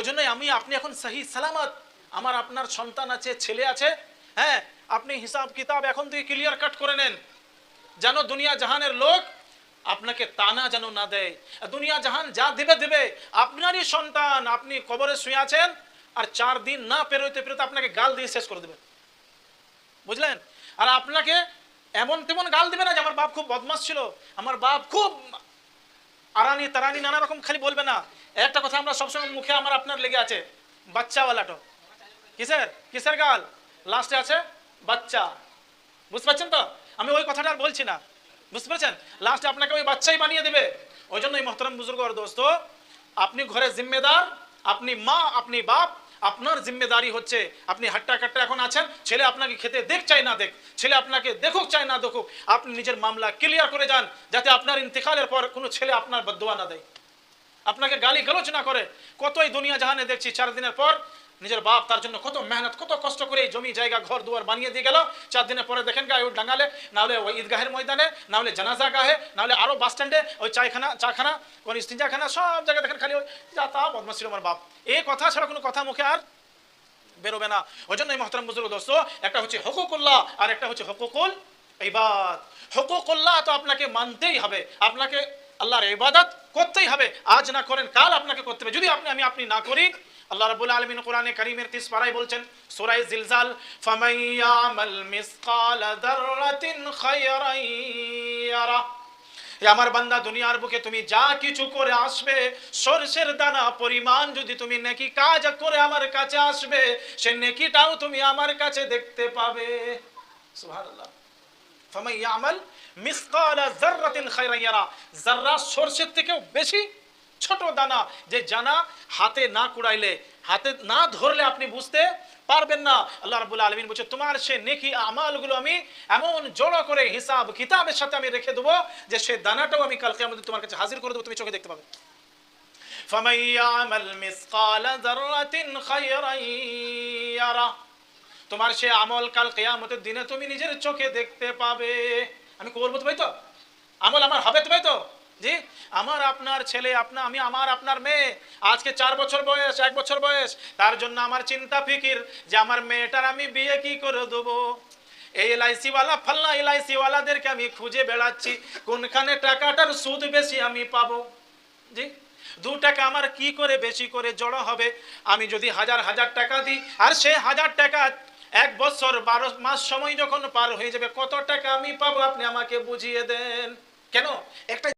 ওই জন্যই আমি, আপনি এখন সহি সালামত। আমার আপনার সন্তান আছে, ছেলে আছে হ্যাঁ আপনি হিসাব কিতাব এখন থেকে ক্লিয়ার কাট করে নেন। যেন দুনিয়া জাহানের লোক আপনাকে তানা যেন না দেয়। দুনিয়া জাহান যা দিবে দিবে। আপনারই সন্তান, আপনি কবরে শুয়ে আছেন আর চার দিন না পেরোতে পেরোতে আপনাকে গাল দিয়ে শেষ করে দেবে। বুঝলেন? আর আপনাকে এমন তেমন গাল দিবে না যে আমার বাপ খুব বদমাস ছিল। আমার বাপ খুব আরানি তারানি নানা রকম খালি বলবে না। একটা কথা আমরা সবসময় মুখে আমার আপনার লেগে আছে, বাচ্চাওয়ালাটো। কিসের? কিসের গাল? লাস্টে আছে, বাচ্চা। বুঝতে পারছেন তো? আমি ওই কথাটা আর বলছি না। বুঝতে পারছেন? লাস্টে আপনাকে ওই বাচ্চাই বানিয়ে দেবে। ওই জন্যই মোহতরম বুজুর্গ দোস্ত, আপনি ঘরে জিম্মেদার, আপনি মা, আপনি বাপ, আপনার জিম্মেদারি হচ্ছে আপনি হাট্টা কাট্টা এখন আছেন, ছেলে আপনাকে খেতে দেখ চাই না দেখ, ছেলে আপনাকে দেখুক চাই না দেখুক, আপনি নিজের মামলা ক্লিয়ার করে যান, যাতে আপনার ইন্তেকালের পর কোনো ছেলে আপনার বদুয়া না দেয়। আপনাকে গালি গালোচ না করে, কতই দুনিয়া জাহানে দেখছি, চার দিনের পর নিজের বাপ তার জন্য কত মেহনত, কত কষ্ট করে এই জমি, জায়গা, ঘর, দুয়ার বানিয়ে দিয়ে গেল। চার দিনের পরে দেখেন গায়ে ওই ডাঙ্গালে না হলে ওই ঈদগাহের ময়দানে না হলে জানাজা গাহে না হলে আরও বাস স্ট্যান্ডে ওই চায়খানা, চাখানা, কোন ইস্তিঞ্জাখানা সব জায়গায় দেখেন খালি ওই যা তা বদমাস ছিল আমার বাপ। এই কথা ছাড়া কোনো কথা মুখে আর বেরোবে না। ওই জন্যই মহতরম বুজুর্গ দোস্ত, একটা হচ্ছে হকুকুল্লাহ আর একটা হচ্ছে হকুকুল ইবাদ। হকুকুল্লাহ তো আপনাকে মানতেই হবে। আপনাকে আল্লাহর ইবাদত করতেই হবে। আজ না করেন, কাল আপনাকে করতে হবে। যদি আপনি, আমি, আপনি না করি, আল্লাহ রাব্বুল আলামিন কোরআনে কারীমের 30 পারায় বলছেন, সূরা জিলজাল, ফামান ইয়ামাল মিসকালা যাররাতিন খায়রান ইয়ারা। আমার বান্দা, দুনিয়ার বুকে তুমি যা কিছু করে আসবে, সরষের দানা পরিমাণ যদি তুমি নেকি কাজ করে আমার কাছে আসবে, সে নেকিটাও তুমি আমার কাছে দেখতে পাবে। সুবহানাল্লাহ। ফামান ইয়ামাল মিসকালা যাররাতিন খায়রান ইয়ারা যাররা সরষের থেকেও বেশি ছোট দানা যে জানা হাতে না কুড়াইলে হাতে না ধরলে আপনি বুঝতে পারবেন না আল্লাহ রাব্বুল আলামিন বলছে তোমার সে নেকি আমালগুলো আমি এমন জড়ো করে হিসাব কিতাবের সাথে আমি রেখে দেবো যে সে দানাটাও আমি কালকে আমাদের তোমার কাছে হাজির করে দেবো তুমি চোখে দেখতে পাবে فمن يعمل مثقال ذرة خيرا يره তোমার সে আমল কাল কেয়ামতের দিনে তুমি নিজের চোখে দেখতে পাবে। আমি করব তো ভাই তো? আমল আমার হবে তো ভাই তো? জি? আমার আপনার ছেলে, আপনা আমি আমার আপনার মেয়ে। আজকে চার বছর বয়স, এক বছর বয়স। তার জন্য আমার চিন্তা ফিকির যে আমার মেয়েটার আমি বিয়ে কি করে দেবো? এই এলআইসি ওয়ালা ফাল্লা এলআইসি ওয়ালাদেরকে আমি খুঁজে বেড়াচ্ছি। কোনখানে টাকাটার সুদ বেশি আমি পাবো? জি? দু টাকা আমার কি করে বেশি করে জড়ো হবে? আমি যদি হাজার হাজার টাকা দিই, আর সে হাজার টাকা এক বছর বারো মাস সময় যখন পার হয়ে যাবে, কত টাকা আমি পাবো? আপনি আমাকে বুঝিয়ে দেন। কেন? একটা